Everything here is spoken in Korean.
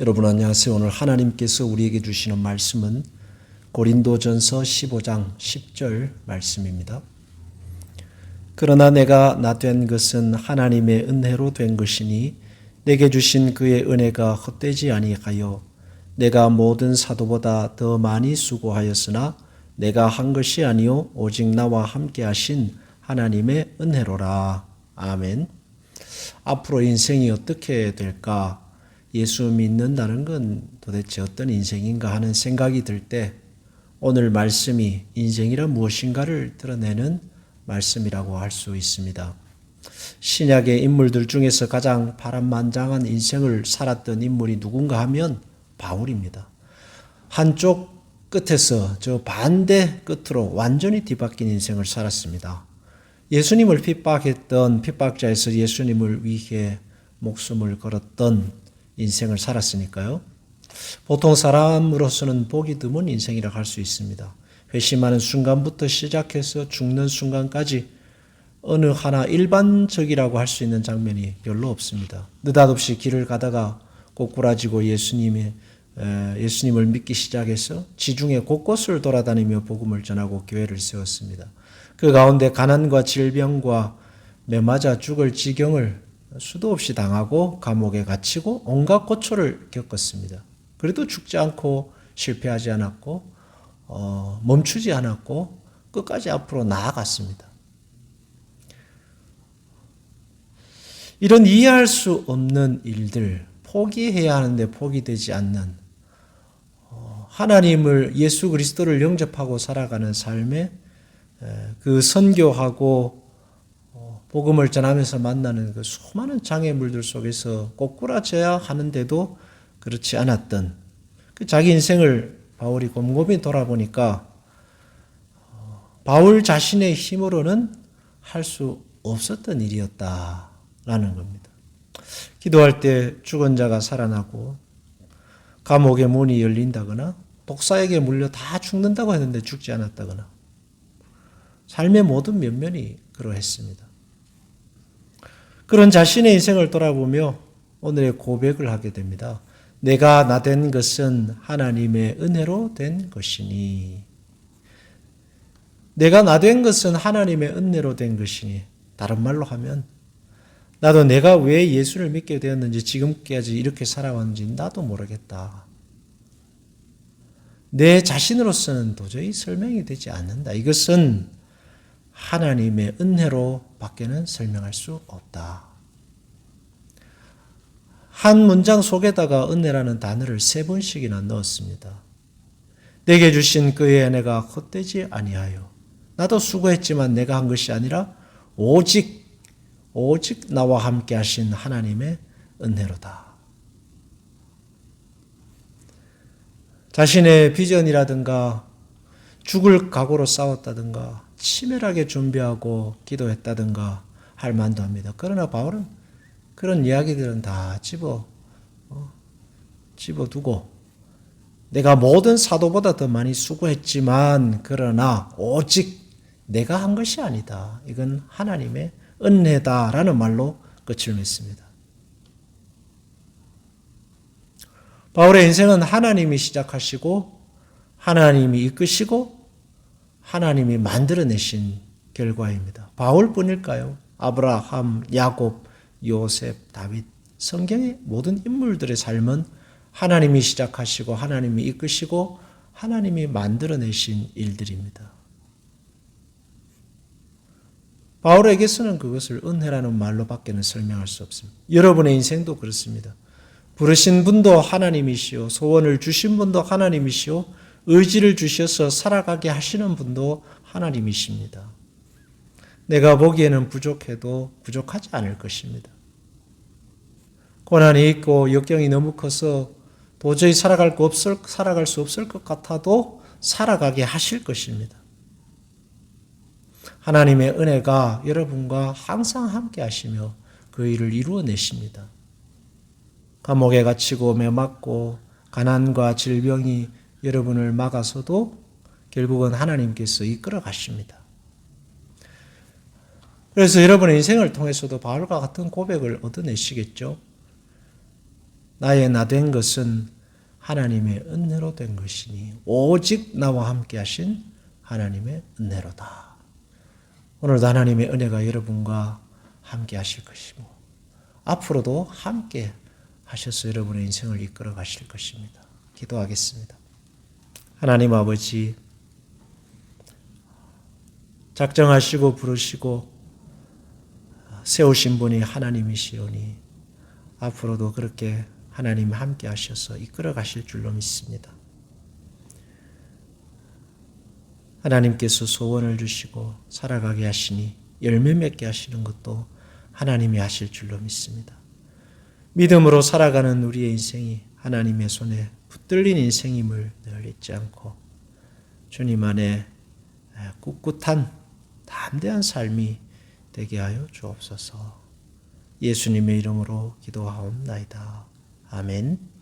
여러분 안녕하세요. 오늘 하나님께서 우리에게 주시는 말씀은 고린도전서 15장 10절 말씀입니다. 그러나 내가 나 된 것은 하나님의 은혜로 된 것이니 내게 주신 그의 은혜가 헛되지 아니하여 내가 모든 사도보다 더 많이 수고하였으나 내가 한 것이 아니요 오직 나와 함께 하신 하나님의 은혜로라. 아멘. 앞으로 인생이 어떻게 될까? 예수 믿는다는 건 도대체 어떤 인생인가 하는 생각이 들 때 오늘 말씀이 인생이란 무엇인가를 드러내는 말씀이라고 할 수 있습니다. 신약의 인물들 중에서 가장 바람만장한 인생을 살았던 인물이 누군가 하면 바울입니다. 한쪽 끝에서 저 반대 끝으로 완전히 뒤바뀐 인생을 살았습니다. 예수님을 핍박했던 핍박자에서 예수님을 위해 목숨을 걸었던 인생을 살았으니까요. 보통 사람으로서는 보기 드문 인생이라고 할수 있습니다. 회심하는 순간부터 시작해서 죽는 순간까지 어느 하나 일반적이라고 할 수 있는 장면이 별로 없습니다. 느닷없이 길을 가다가 꼬꾸라지고 예수님의 예수님을 믿기 시작해서 지중해 곳곳을 돌아다니며 복음을 전하고 교회를 세웠습니다. 그 가운데 가난과 질병과 매맞아 죽을 지경을 수도 없이 당하고 감옥에 갇히고 온갖 고초를 겪었습니다. 그래도 죽지 않고 실패하지 않았고 어, 멈추지 않았고 끝까지 앞으로 나아갔습니다. 이런 이해할 수 없는 일들, 포기해야 하는데 포기되지 않는 어, 하나님을 예수 그리스도를 영접하고 살아가는 삶에 그 선교하고 복음을 전하면서 만나는 그 수많은 장애물들 속에서 꼬꾸라져야 하는데도 그렇지 않았던 그 자기 인생을 바울이 곰곰이 돌아보니까 어, 바울 자신의 힘으로는 할 수 없었던 일이었다라는 겁니다. 기도할 때 죽은 자가 살아나고 감옥의 문이 열린다거나 독사에게 물려 다 죽는다고 했는데 죽지 않았다거나 삶의 모든 면면이 그러했습니다. 그런 자신의 인생을 돌아보며 오늘의 고백을 하게 됩니다. 내가 나 된 것은 하나님의 은혜로 된 것이니. 내가 나 된 것은 하나님의 은혜로 된 것이니. 다른 말로 하면, 나도 내가 왜 예수를 믿게 되었는지 지금까지 이렇게 살아왔는지 나도 모르겠다. 내 자신으로서는 도저히 설명이 되지 않는다. 이것은 하나님의 은혜로 밖에는 설명할 수 없다. 한 문장 속에다가 은혜라는 단어를 세 번씩이나 넣었습니다. 내게 주신 그의 은혜가 헛되지 아니하여 나도 수고했지만 내가 한 것이 아니라 오직 오직 나와 함께 하신 하나님의 은혜로다. 자신의 비전이라든가 죽을 각오로 싸웠다든가 치밀하게 준비하고 기도했다든가 할 만도 합니다. 그러나 바울은 그런 이야기들은 다 집어 어, 집어두고 내가 모든 사도보다 더 많이 수고했지만 그러나 오직 내가 한 것이 아니다. 이건 하나님의 은혜다라는 말로 끝을 맺습니다. 바울의 인생은 하나님이 시작하시고 하나님이 이끄시고 하나님이 만들어내신 결과입니다. 바울뿐일까요? 아브라함, 야곱, 요셉, 다윗, 성경의 모든 인물들의 삶은 하나님이 시작하시고 하나님이 이끄시고 하나님이 만들어내신 일들입니다. 바울에게서는 그것을 은혜라는 말로밖에는 설명할 수 없습니다. 여러분의 인생도 그렇습니다. 부르신 분도 하나님이시오, 소원을 주신 분도 하나님이시오, 의지를 주셔서 살아가게 하시는 분도 하나님이십니다. 내가 보기에는 부족해도 부족하지 않을 것입니다. 고난이 있고 역경이 너무 커서 도저히 살아갈 거 없을, 살아갈 수 없을 것 같아도 살아가게 하실 것입니다. 하나님의 은혜가 여러분과 항상 함께 하시며 그 일을 이루어내십니다. 감옥에 갇히고 매맞고 가난과 질병이 여러분을 막아서도 결국은 하나님께서 이끌어 가십니다. 그래서 여러분의 인생을 통해서도 바울과 같은 고백을 얻어내시겠죠. 나의 나 된 것은 하나님의 은혜로 된 것이니 오직 나와 함께 하신 하나님의 은혜로다. 오늘도 하나님의 은혜가 여러분과 함께 하실 것이고 앞으로도 함께 하셔서 여러분의 인생을 이끌어 가실 것입니다. 기도하겠습니다. 하나님 아버지 작정하시고 부르시고 세우신 분이 하나님이시오니 앞으로도 그렇게 하나님 함께 하셔서 이끌어 가실 줄로 믿습니다. 하나님께서 소원을 주시고 살아가게 하시니 열매 맺게 하시는 것도 하나님이 하실 줄로 믿습니다. 믿음으로 살아가는 우리의 인생이 하나님의 손에 붙들린 인생임을 늘 잊지 않고 주님 안에 꿋꿋한 담대한 삶이 되게 하여 주옵소서. 예수님의 이름으로 기도하옵나이다. 아멘.